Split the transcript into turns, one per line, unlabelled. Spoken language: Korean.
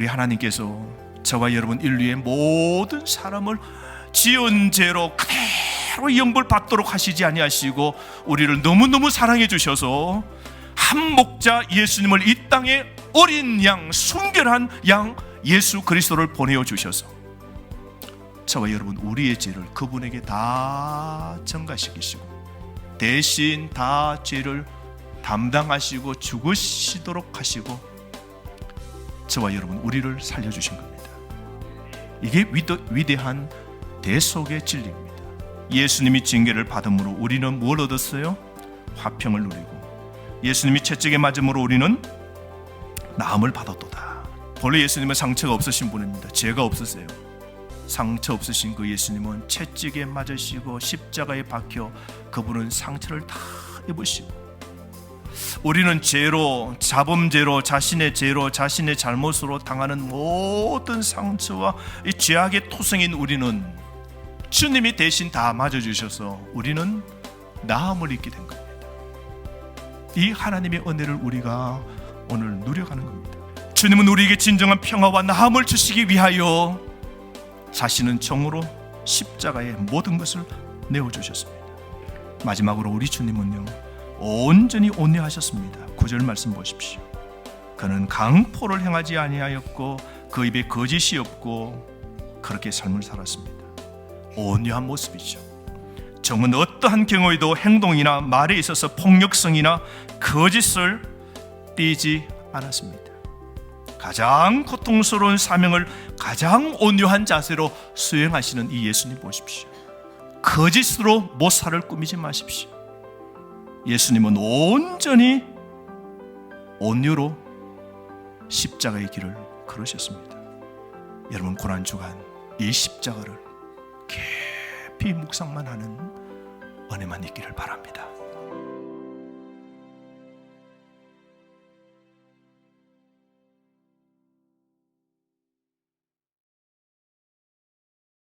우리 하나님께서 저와 여러분 인류의 모든 사람을 지은 죄로 그대로 영벌 받도록 하시지 아니하시고 우리를 너무너무 사랑해 주셔서 한 목자 예수님을 이 땅에 어린 양 순결한 양 예수 그리스도를 보내어 주셔서 저와 여러분 우리의 죄를 그분에게 다 전가시키시고 대신 다 죄를 담당하시고 죽으시도록 하시고 저와 여러분 우리를 살려주신 겁니다. 이게 위대, 위대 한 대속의 진리입니다. 예수님이 징계를 받음으로 우리는 뭘 얻었어요? 화평을 누리고 예수님이 채찍에 맞음으로 우리는 나음을 받았도다. 본래 예수님은 상처가 없으신 분입니다. 죄가 없으세요. 상처 없으신 그 예수님은 채찍에 맞으시고 십자가에 박혀 그분은 상처를 다 입으시고 우리는 죄로 자범죄로 자신의 죄로 자신의 잘못으로 당하는 모든 상처와 이 죄악의 토성인 우리는 주님이 대신 다 맞아 주셔서 우리는 나음을 입게 된 겁니다. 이 하나님의 은혜를 우리가 오늘 누려가는 겁니다. 주님은 우리에게 진정한 평화와 나음을 주시기 위하여 자신은 정으로 십자가에 모든 것을 내어 주셨습니다. 마지막으로 우리 주님은요 온전히 온유하셨습니다. 구절 말씀 보십시오. 그는 강포를 행하지 아니하였고 그 입에 거짓이 없고 그렇게 삶을 살았습니다. 온유한 모습이죠. 정은 어떠한 경우에도 행동이나 말에 있어서 폭력성이나 거짓을 띠지 않았습니다. 가장 고통스러운 사명을 가장 온유한 자세로 수행하시는 이 예수님 보십시오. 거짓으로 모사를 꾸미지 마십시오. 예수님은 온전히 온유로 십자가의 길을 걸으셨습니다. 여러분 고난 주간 이 십자가를 깊이 묵상만 하는 은혜만 있기를 바랍니다.